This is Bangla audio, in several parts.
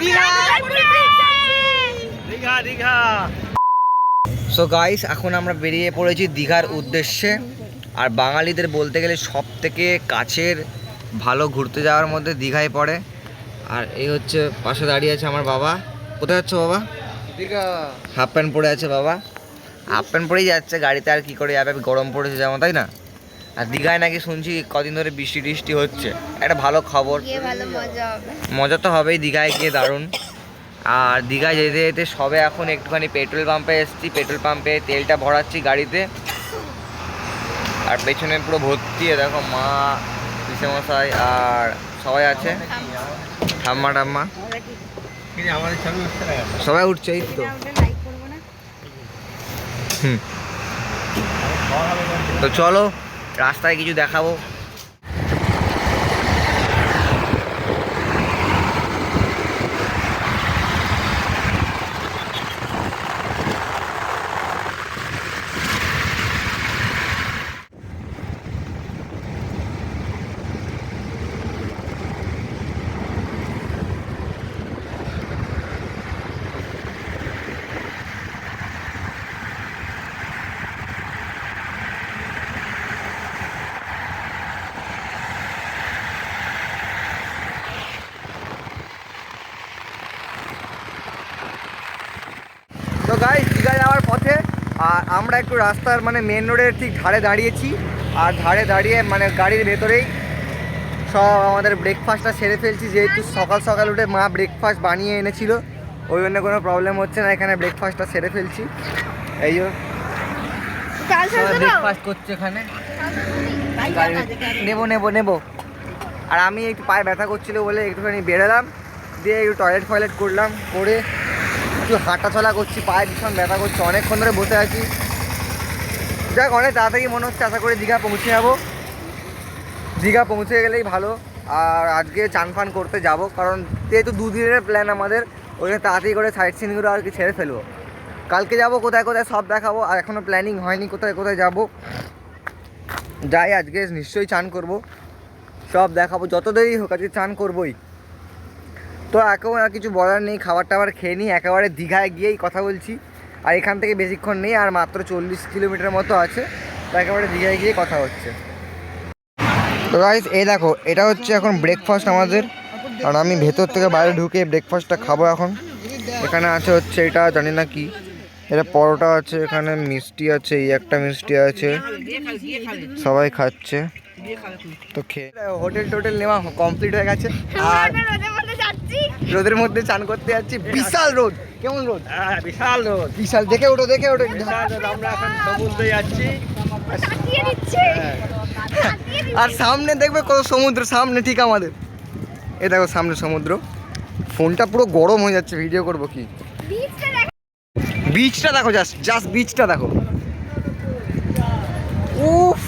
দীঘা। দীঘা সো গাইস এখন আমরা বেরিয়ে পড়েছি দীঘার উদ্দেশ্যে। আর বাঙালিদের বলতে গেলে সব থেকে কাছের ভালো ঘুরতে যাওয়ার মধ্যে দীঘায় পড়ে। আর এই হচ্ছে পাশে দাঁড়িয়ে আছে আমার বাবা। কোথায় যাচ্ছে বাবা? দীঘা। হাফ প্যান্ট পরে আছে বাবা। হাফ প্যান্ট পরেই যাচ্ছে গাড়িতে আর কি করে যাবে? গরম পড়েছে যেমন তাই না? আর দীঘায় নাকি শুনছি কদিন ধরে বৃষ্টি টিষ্টি হচ্ছে। একটা ভালো খবর। মজা মজা তো হবেই দীঘায় গিয়ে দারুণ। আর দীঘায় যেতে যেতে সবে এখন একটুখানি পেট্রোল পাম্পে এসেছি। পেট্রোল পাম্পে তেলটা ভরাচ্ছি গাড়িতে। আর পেছনে পুরো ভর্তি দেখো মা পিসেমশাই আর সবাই আছে। ঠাম্মা লাগে সবাই উঠছে এই তো। হুম। তো চলো রাস্তায় কিছু দেখাবো। তো গাই দীঘা যাওয়ার পথে আর আমরা একটু রাস্তার মানে মেন রোডের ঠিক ধারে দাঁড়িয়েছি। আর ধারে দাঁড়িয়ে মানে গাড়ির ভেতরেই সব আমাদের ব্রেকফাস্টটা সেরে ফেলছি। যেহেতু সকাল সকাল উঠে মা ব্রেকফাস্ট বানিয়ে এনেছিল ওই জন্য কোনো প্রবলেম হচ্ছে না এখানে ব্রেকফাস্টটা সেরে ফেলছি। এই ব্রেকফাস্ট করছে এখানে। নেব নেব নেব। আর আমি একটু পায়ে ব্যথা করছিল বলে একটুখানি বেরোলাম দিয়ে একটু টয়লেট ফয়লেট করলাম করে একটু হাঁটা চলা করছি, পায়ে ভীষণ ব্যথা করছে, অনেকক্ষণ ধরে বসে আছি। যাক, অনেক তাড়াতাড়ি মনে হচ্ছে, আশা করে দীঘা পৌঁছে যাব। দীঘা পৌঁছে গেলেই ভালো, আর আজকে চান ফান করতে যাব, কারণ যেহেতু দুদিনের প্ল্যান আমাদের, ওই জন্য তাড়াতাড়ি করে সাইট সিনগুলো আর কি ছেড়ে ফেলব। কালকে যাব কোথায় কোথায় সব দেখাবো, আর এখনও প্ল্যানিং হয়নি কোথায় কোথায় যাব। যাই, আজকে নিশ্চয়ই চান করব। সব দেখাবো, যত দেরি হোক আজকে চান করবই। তো এখন আর কিছু বলার নেই খাবার টাবার খেয়ে নিই, একেবারে দীঘায় গিয়েই কথা বলছি। আর এখান থেকে বেশিক্ষণ নেই, আর মাত্র চল্লিশ কিলোমিটার মতো আছে, তো একেবারে দীঘায় গিয়ে কথা হচ্ছে। তো গাইস এই দেখো, এটা হচ্ছে এখন ব্রেকফাস্ট আমাদের। কারণ আমি ভেতর থেকে বাইরে ঢুকে ব্রেকফাস্টটা খাব এখন। এখানে আছে হচ্ছে এটা, জানি না কি। এটা পরোটা আছে, এখানে মিষ্টি আছে, এই একটা মিষ্টি আছে। সবাই খাচ্ছে। তো খেয়ে হোটেল টোটেল নেওয়া কমপ্লিট হয়ে গেছে। আর রোদের মধ্যে যাচ্ছি। রোদের মধ্যে চান করতে যাচ্ছি। বিশাল রোদ। কেমন রোদ? হ্যাঁ বিশাল রোদ। বিশাল। দেখে ওঠো দেখে ওঠো। রোদ। আমরা এখন সমুদ্রে যাচ্ছি। হ্যাঁ। আর সামনে দেখবে কত সমুদ্র। সামনে ঠিক আমাদের। এ দেখো সামনে সমুদ্র। ফোনটা পুরো গরম হয়ে যাচ্ছে। ভিডিও করব কি? বিচটা বিচটা দেখো জাস্ট জাস্ট বিচটা দেখো। উফ!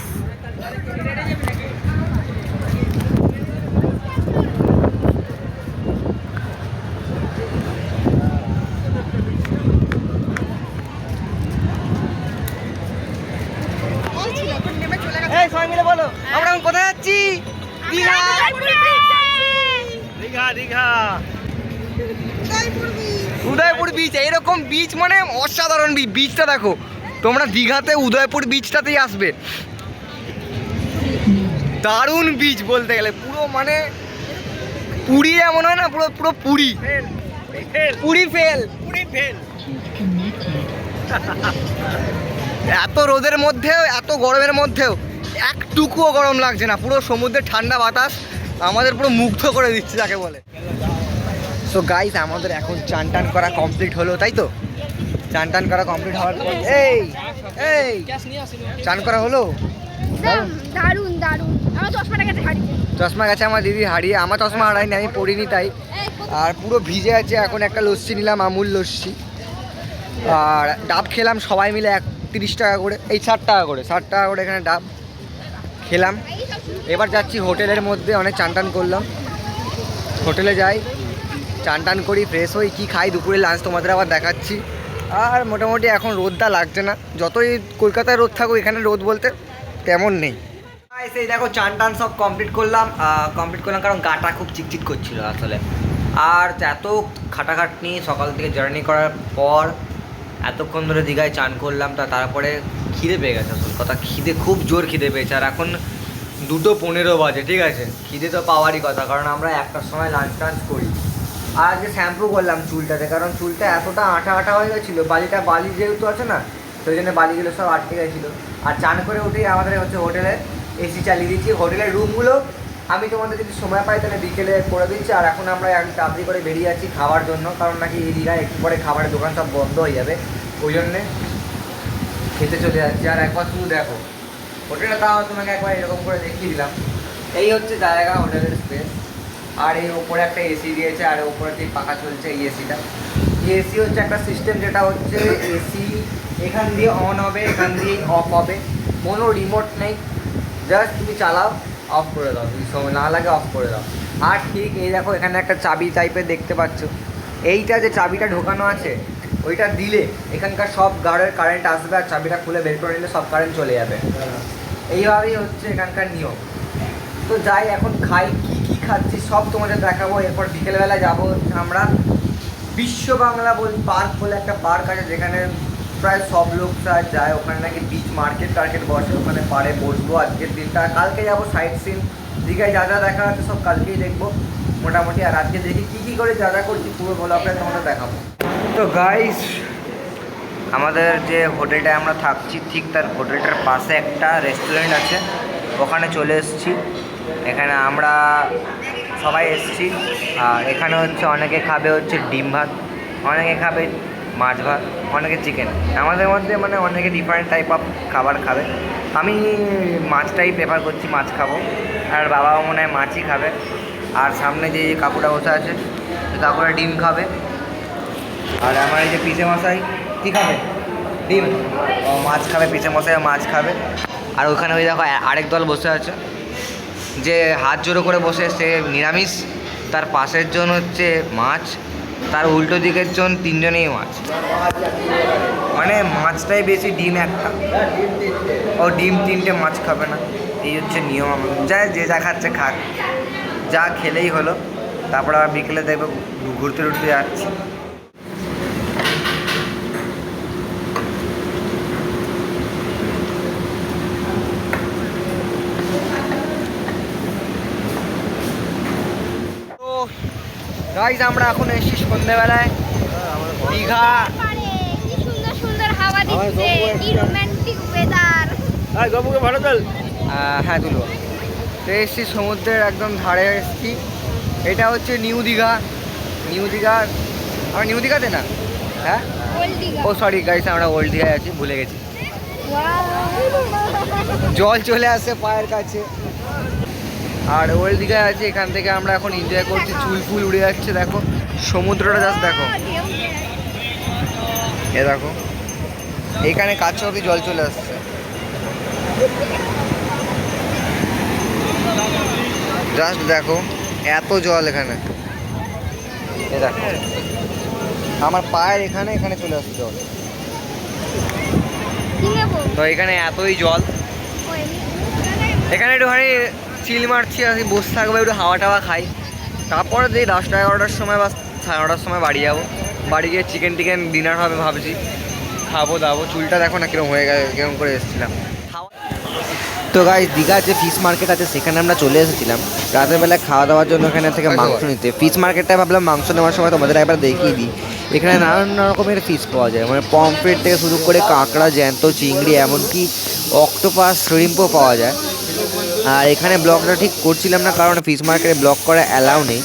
বিচ এরকম বিচ মানে অসাধারণ বিচ বিচটা দেখো। তোমরা দীঘাতে উদয়পুর বিচটাতেই আসবে। দারুণ বিচ বলতে গেলে, পুরো মানে পুরী এমন হয় না, পুরো পুরো পুরী। পুরী ফেল পুরি ফেল এত রোদের মধ্যেও, এত গরমের মধ্যেও, একটুকুও গরম লাগছে না। পুরো সমুদ্রের ঠান্ডা বাতাস, আমাদের পুরো মুগ্ধ করে দিচ্ছে, যাকে বলে। সো গাইস আমাদের এখন চান টান করা কমপ্লিট হলো তাই তো? চান টান করা কমপ্লিট হওয়ার পর এই এই চান করা হলো? দারুণ দারুণ আমার চশমাটা গেছে হারিয়ে। চশমা গেছে আমার দিদি হারিয়ে। আমার চশমা হারাইনি আমি পড়িনি তাই। আর পুরো ভিজে আছে এখন একটা লস্যি নিলাম আমুল লস্যি। আর ডাব খেলাম সবাই মিলে এক তিরিশ টাকা করে। এই ষাট টাকা করে ষাট টাকা করে এখানে ডাব খেলাম। এবার যাচ্ছি হোটেলের মধ্যে অনেক চান টান করলাম। হোটেলে যাই। চান টান করি ফ্রেশ হই, কী খাই দুপুরে লাঞ্চ তোমাদের আবার দেখাচ্ছি। আর মোটামুটি এখন রোদটা লাগছে না। যতই কলকাতায় রোদ থাকুক, এখানে রোদ বলতে তেমন নেই। এই দেখো, চান টান সব কমপ্লিট করলাম। কমপ্লিট করলাম কারণ গাটা খুব চিকচিক করছিল আসলে। আর এত খাটাখাটনি সকাল থেকে জার্নি করার পর এতক্ষণ ধরে দীঘায় চান করলাম, তা তারপরে খিদে পেয়ে গেছে আসল কথা। খিদে, খুব জোর খিদে পেয়েছে। আর এখন দুটো পনেরো বাজে, ঠিক আছে? খিদে তো পাওয়ারই কথা, কারণ আমরা একটার সময় লাঞ্চ টাঞ্চ করি। আজকে শ্যাম্পু করলাম চুলটাতে, কারণ চুলটা এতটা আঠা আঠা হয়ে গেছিল, বালিটা বালি যেহেতু আছে না, সেই জন্য বালিগুলো সব আটকে গেছিল। আর চান করে উঠেই আমাদের হচ্ছে হোটেলে এসি চালিয়ে দিচ্ছি। হোটেলের রুমগুলো আমি তোমাদের যদি সময় পাই তাহলে বিকেলে করে দিচ্ছি। আর এখন আমরা এক তাড়াতাড়ি করে বেরিয়ে যাচ্ছি খাওয়ার জন্য, কারণ নাকি এই দীঘায় একটু পরে খাবারের দোকান সব বন্ধ হয়ে যাবে। ওই জন্যে খেতে চলে যাচ্ছি। আর একবার শুধু দেখো হোটেলটা তাও তোমাকে একবার এরকম করে দেখিয়ে দিলাম। এই হচ্ছে জায়গা, হোটেলের স্পেস আর এই ওপরে একটা এসি দিয়েছে আর ওপরে দিয়ে পাখা চলছে এই এসিটা এসি হচ্ছে একটা সিস্টেম যেটা হচ্ছে এসি এখান দিয়ে অন হবে এখান দিয়ে অফ হবে। কোনো রিমোট নেই। জাস্ট তুমি চালাও অফ করে দাও। সময় না লাগে অফ করে দাও। আর ঠিক এই দেখো এখানে একটা চাবি টাইপের দেখতে পাচ্ছ। এইটা যে চাবিটা ঢোকানো আছে ওইটা দিলে এখানকার সব গাড়ের কারেন্ট আসবে আর চাবিটা খুলে বের করে নিলে সব কারেন্ট চলে যাবে। এইভাবেই হচ্ছে এখানকার নিয়ম। তো যাই এখন খাই কি কি খাচ্ছি, সব তোমাদের দেখাবো। এরপর বিকেলবেলা যাব আমরা। বিশ্ব বাংলা বল পার্ক বলে একটা পার্ক আছে, যেখানে প্রায় সব লোকরা যায়। ওখানে নাকি বিচ মার্কেট টার্কেট বসে, ওখানে পারে বসবো আজকের দিনটা। কালকে যাব সাইট সিন দীঘায় যা যা দেখা আছে সব কালকেই দেখব মোটামুটি। আর আজকে দেখি কী কী করে যা যা করছি, পুরো ব্লগটা তোমাদের দেখাবো। তো গাইস আমাদের যে হোটেলটায় আমরা থাকছি, ঠিক তার হোটেলটার পাশে একটা রেস্টুরেন্ট আছে। ওখানে চলে এসেছি। এখানে আমরা সবাই এসেছি। আর এখানে হচ্ছে অনেকে খাবে হচ্ছে ডিম ভাত, অনেকে খাবে মাছ ভাত, অনেকে চিকেন আমাদের মধ্যে মানে অনেকে ডিফারেন্ট টাইপ অফ খাবার খাবে। আমি মাছটাই প্রেফার করছি, মাছ খাব। আর বাবাও মনে হয় মাছই খাবে। আর সামনে যে কাকুটা বসে আছে কাকুরা ডিম খাবে। আর আমার এই যে পিসে মশাই, কী খাবে? ডিম। মাছ খাবে, পিসে মশাই মাছ খাবে। আর ওখানে ওই দেখো আরেক দল বসে আছে। যে হাত জোড়ো করে বসে, সে নিরামিষ। তার পাশের জন হচ্ছে মাছ, তার উল্টো দিকের জন তিনজনেই মাছ। মানে মাছটাই বেশি ডিম একটা। ও ডিম তিনটে মাছ খাবে না। এই হচ্ছে নিয়ম আমার। যা যে যা খাচ্ছে খাক। যা খেলেই হলো। তারপর আবার বিকেলে দেখবে ঘুরতে টুরতে যাচ্ছি। গাইজ আমরা এখন এসেছি সন্ধ্যেবেলায় দীঘা। কি সুন্দর সুন্দর হাওয়া দিচ্ছে কি রোমান্টিক ওয়েদার আর গপুকে ভালো চল হ্যাঁ তুলব তো এসেছি সমুদ্রের একদম ধারে এসেছি। এটা হচ্ছে নিউ দীঘা। নিউ দীঘা। আমরা নিউ দীঘাতে না? হ্যাঁ? ও সরি গাইস আমরা ওল্ড দীঘায় আছি ভুলে গেছি। জল চলে আসে পায়ের কাছে। আর ওল্ড দীঘায় আছে এখান থেকে আমরা এখন এনজয় করছি চুল ফুল উড়ে যাচ্ছে দেখো। সমুদ্রটা জাস্ট দেখো। এ দেখো। এখানে কাছে অব্দি জল চলে আসছে। জাস্ট দেখো এত জল এখানে। এ দেখো। আমার পায়ের এখানে এখানে চলে আসছে জল। তো এখানে এতই জল। এখানে একটুখানি চিল মারছি আর বসে থাকব একটু হাওয়া টাওয়া খাই। তারপরে দিয়ে দশটা এগারোটার সময় বা সাড়ে নটার সময় বাড়ি যাব। বাড়ি গিয়ে চিকেন টিকেন ডিনার হবে ভাবছি। খাব দাবো চুলটা দেখো না কীরকম হয়ে গেছে কীরকম করে এসেছিলাম। তো গাই দীঘার যে ফিশ মার্কেট আছে সেখানে আমরা চলে এসেছিলাম। রাতের বেলা খাওয়া দাওয়ার জন্য এখানে থেকে মাংস নিতে। ফিশ মার্কেটটায় ভাবলাম মাংস নেওয়ার সময় তোমাদের একবার দেখিয়ে দিই। এখানে নানান রকমের ফিশ পাওয়া যায়। মানে পমফ্রেট থেকে শুরু করে কাঁকড়া জ্যান্ত চিংড়ি এমনকি অক্টোপাস শ্রিম্পও পাওয়া যায়। আর এখানে ব্লগটা ঠিক করছিলাম না কারণ ফিশ মার্কেটে ব্লগ করা অ্যালাউ নেই।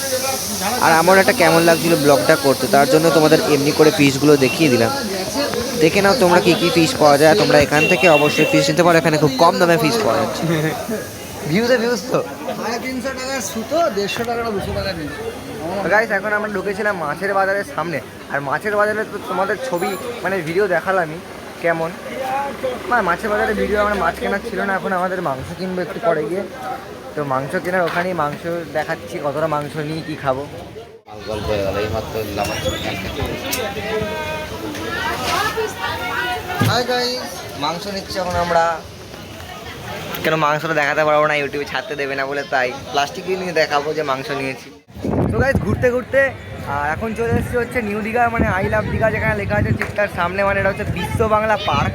আর আমার একটা কেমন লাগছিল ব্লগটা করতে তার জন্য তোমাদের এমনি করে ফিশগুলো দেখিয়ে দিলাম। দেখে নাও তোমরা কী কী ফিশ পাওয়া যায় তোমরা এখান থেকে অবশ্যই ফিশ নিতে পারো এখানে খুব কম দামে ফিশ পাওয়া যাচ্ছে। ভিউতে ভিউজ তো? সাড়ে তিনশো টাকার সুতো দেড়শো টাকাটা দুশো টাকা গাইস এখন আমরা ঢুকেছিলাম মাছের বাজারের সামনে আর মাছের বাজারে তো তোমাদের ছবি মানে ভিডিও দেখালামই। কেমন? না মাছের বাজারে ভিডিও আমরা মাছ কেনার ছিল না এখন আমাদের মাংস কিনবো একটু পরে গিয়ে। তো মাংস কেনার ওখানেই মাংস দেখাচ্ছি কতটা মাংস নিয়ে কী খাব। গল্প হয়ে গেল মাংস নিচ্ছি এখন আমরা। কেন মাংসটা দেখাতে পারব না ইউটিউবে ছাড়তে দেবে না বলে তাই। প্লাস্টিক নিয়ে দেখাবো যে মাংস নিয়েছি। তো গাইজ ঘুরতে ঘুরতে আর এখন চলে এসেছি হচ্ছে নিউ দীঘা মানে আই লাভ দীঘা যেখানে লেখা আছে ঠিক তার সামনে মানে এটা হচ্ছে বিশ্ব বাংলা পার্ক।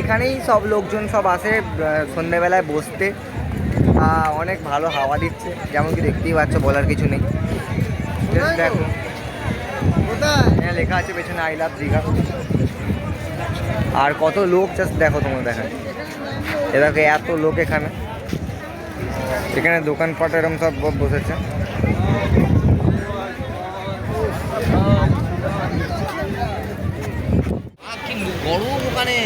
এখানেই সব লোকজন সব আসে সন্ধ্যেবেলায় বসতে। অনেক ভালো হাওয়া দিচ্ছে যেমন কি দেখতেই পাচ্ছ বলার কিছু নেই। দেখো হ্যাঁ লেখা আছে পেছনে আই লাভ দীঘা। আর কত লোক জাস্ট দেখো তোমরা দেখা এ দেখো এত লোক এখানে। এখানে দোকানপাট এরকম সব বসেছে। গরম ওখানে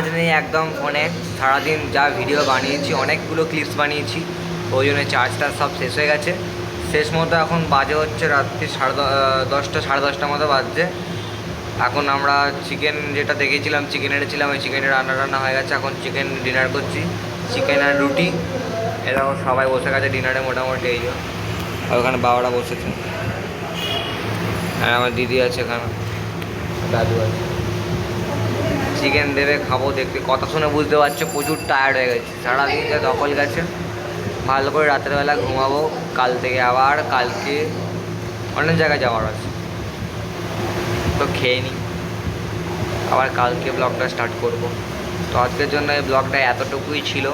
চার্জ নেই একদম ফোনে, সারাদিন যা ভিডিও বানিয়েছি, অনেকগুলো ক্লিপস বানিয়েছি, ওই জন্য চার্জটা সব শেষ হয়ে গেছে। শেষ মতো এখন বাজে হচ্ছে রাত্রি সাড়ে দশটা, সাড়ে দশটার মতো বাজছে। এখন আমরা চিকেন যেটা দেখেছিলাম চিকেন এনেছিলাম ওই চিকেনের রান্না রান্না হয়ে গেছে। এখন চিকেন ডিনার করছি চিকেন আর রুটি। এরকম সবাই বসে গেছে ডিনারে মোটামুটি, এই ওখানে বাবারা বসেছে। আর আমার দিদি আছে এখানে, দাদু আছে। চিকেন দেবে, খাব দেখতে। কথা শুনে বুঝতে পারছ, প্রচুর টায়ার্ড হয়ে গেছে। সারাদিন যা দখল গেছে। ভালো করে রাতের বেলা ঘুমাবো। কাল থেকে আবার, কালকে অনেক জায়গায় যাওয়ার আছে। তো খেয়ে নিই আবার কালকে ব্লগটা স্টার্ট করব। তো আজকের জন্য এই ব্লগটা এতটুকুই ছিল।